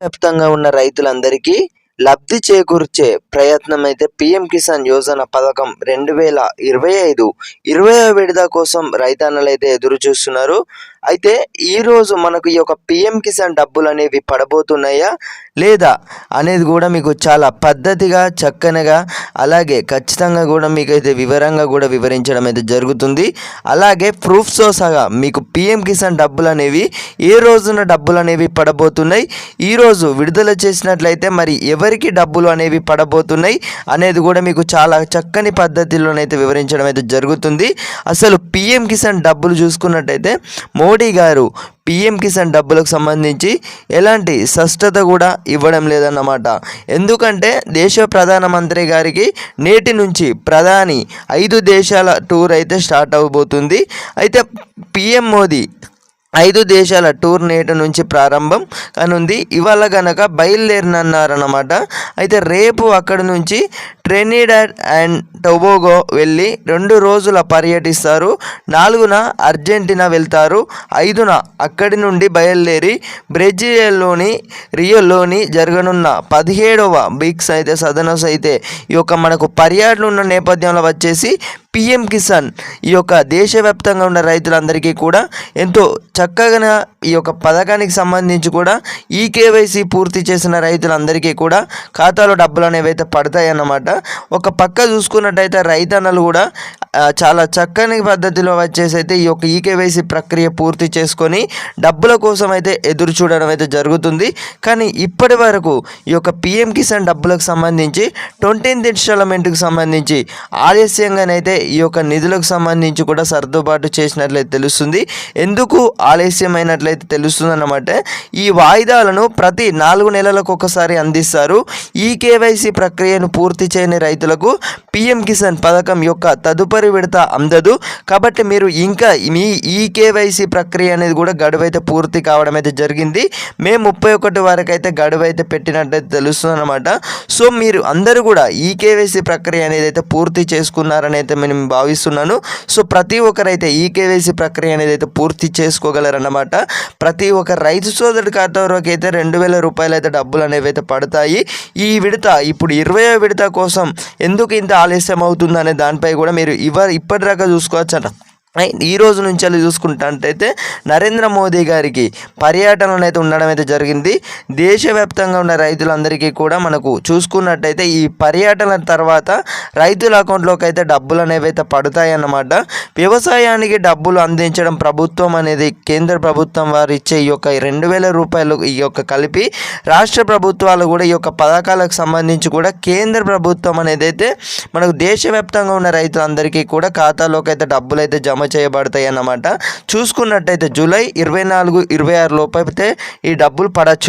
వ్యాప్తంగా ఉన్న రైతులందరికీ లబ్ధి చేకూర్చే ప్రయత్నం అయితే పిఎం కిసాన్ యోజన పథకం రెండు వేల ఇరవై ఐదు ఇరవై విడత కోసం రైతన్నలు అయితే ఎదురు చూస్తున్నారు. అయితే ఈరోజు మనకు ఈ యొక్క పిఎం కిసాన్ డబ్బులు అనేవి పడబోతున్నాయా? లేదా అనేది కూడా మీకు చాలా పద్ధతిగా చక్కనగా అలాగే ఖచ్చితంగా కూడా మీకైతే వివరంగా కూడా వివరించడం అయితే జరుగుతుంది. అలాగే ప్రూఫ్స్తో సహా మీకు పిఎం కిసాన్ డబ్బులు అనేవి ఏ రోజున డబ్బులు అనేవి పడబోతున్నాయి ఈరోజు విడుదల చేసినట్లయితే మరి ఎవరికి డబ్బులు అనేవి పడబోతున్నాయి అనేది కూడా మీకు చాలా చక్కని పద్ధతిలోనైతే వివరించడం అయితే జరుగుతుంది. అసలు పిఎం కిసాన్ డబ్బులు చూసుకున్నట్టయితే మోడీ గారు పిఎం కిసాన్ డబ్బులకు సంబంధించి ఎలాంటి స్పష్టత కూడా ఇవ్వడం లేదన్నమాట. ఎందుకంటే దేశ ప్రధానమంత్రి గారికి నేటి నుంచి ప్రధాని ఐదు దేశాల టూర్ అయితే స్టార్ట్ అవబోతుంది. అయితే పిఎం మోదీ ఐదు దేశాల టూర్ నేటి నుంచి ప్రారంభం కానుంది. ఇవాళ గనక బయలుదేరినన్నారన్నమాట. అయితే రేపు అక్కడి నుంచి ట్రెనిడర్ అండ్ టొబోగో వెళ్ళి రెండు రోజుల పర్యటిస్తారు. నాలుగున అర్జెంటీనా వెళ్తారు. ఐదున అక్కడి నుండి బయలుదేరి బ్రెజిల్లోని రియోలోని జరగనున్న పదిహేడవ బిక్స్ అయితే సదనస్ అయితే ఈ యొక్క మనకు పర్యటన ఉన్న నేపథ్యంలో వచ్చేసి పిఎం కిసాన్ ఈ యొక్క దేశవ్యాప్తంగా ఉన్న రైతులందరికీ కూడా ఎంతో చక్కగా ఈ యొక్క పథకానికి సంబంధించి కూడా ఈ కేవైసీ పూర్తి చేసిన రైతులందరికీ కూడా ఖాతాలో డబ్బులు అనేవి అయితే పడతాయన్నమాట. ఒక పక్క చూసుకున్నట్టయితే రైతన్నలు కూడా చాలా చక్కని పద్ధతిలో వచ్చేసి అయితే ఈ యొక్క ఈకేవైసీ ప్రక్రియ పూర్తి చేసుకొని డబ్బుల కోసం అయితే ఎదురు చూడడం అయితే జరుగుతుంది. కానీ ఇప్పటి వరకు ఈ యొక్క పిఎం కిసాన్ డబ్బులకు సంబంధించి ట్వంటీన్త్ ఇన్స్టాల్మెంట్కి సంబంధించి ఆలస్యంగానైతే ఈ యొక్క నిధులకు సంబంధించి కూడా సర్దుబాటు చేసినట్లయితే తెలుస్తుంది. ఎందుకు ఆలస్యమైనట్లయితే తెలుస్తుంది అన్నమాట ఈ వాయిదాలను ప్రతి నాలుగు నెలలకు ఒకసారి అందిస్తారు. ఈ కేవైసీ ప్రక్రియను పూర్తి చేయని రైతులకు పిఎం కిసాన్ పథకం యొక్క తదుపరి విడత అందదు. కాబట్టి మీరు ఇంకా మీ ఈ కేవైసీ ప్రక్రియ అనేది కూడా గడువు అయితే పూర్తి కావడం అయితే జరిగింది. మే ముప్పై ఒకటి వరకు అయితే గడువు అయితే పెట్టినట్టయితే తెలుస్తుంది అనమాట సో మీరు అందరూ కూడా ఈ కేవైసీ ప్రక్రియ అనేది అయితే పూర్తి చేసుకున్నారని అయితే మేము భావిస్తున్నాను. సో ప్రతి ఒక్కరైతే ఈ కేవైసీ ప్రక్రియ అనేది అయితే పూర్తి చేసుకోగలరన్నమాట. ప్రతి ఒక్క రైతు సోదరుడి ఖాతాలోకి అయితే రెండు వేల రూపాయలు అయితే డబ్బులు అనేవి అయితే పడతాయి. ఈ ఈ విడత ఇప్పుడు ఇరవై విడత కోసం ఎందుకు ఇంత ఆలస్యం అవుతుందనే దానిపై కూడా మీరు ఇవ ఇప్పటిదాకా చూసుకోవచ్చు అన్న. ఈ రోజు నుంచి వెళ్ళి చూసుకుంటే నరేంద్ర మోదీ గారికి పర్యటనలు అయితే ఉండడం అయితే జరిగింది. దేశవ్యాప్తంగా ఉన్న రైతులందరికీ కూడా మనకు చూసుకున్నట్టయితే ఈ పర్యటన తర్వాత రైతుల అకౌంట్లోకి అయితే డబ్బులు అనేవి అయితే పడతాయన్నమాట. వ్యవసాయానికి డబ్బులు అందించడం ప్రభుత్వం అనేది కేంద్ర ప్రభుత్వం వారు ఇచ్చే ఈ యొక్క రెండు వేల రూపాయలు ఈ యొక్క కలిపి రాష్ట్ర ప్రభుత్వాలు కూడా ఈ యొక్క పథకాలకు సంబంధించి కూడా కేంద్ర ప్రభుత్వం అనేది అయితే మనకు దేశవ్యాప్తంగా ఉన్న రైతులందరికీ కూడా ఖాతాలోకి అయితే డబ్బులు అయితే జమ జమ చేయబడతాయి అన్నమాట చూసుకున్నట్టయితే జూలై ఇరవై నాలుగు ఇరవై ఆరు లోపు అయితే ఈ డబ్బులు పడచ్చు.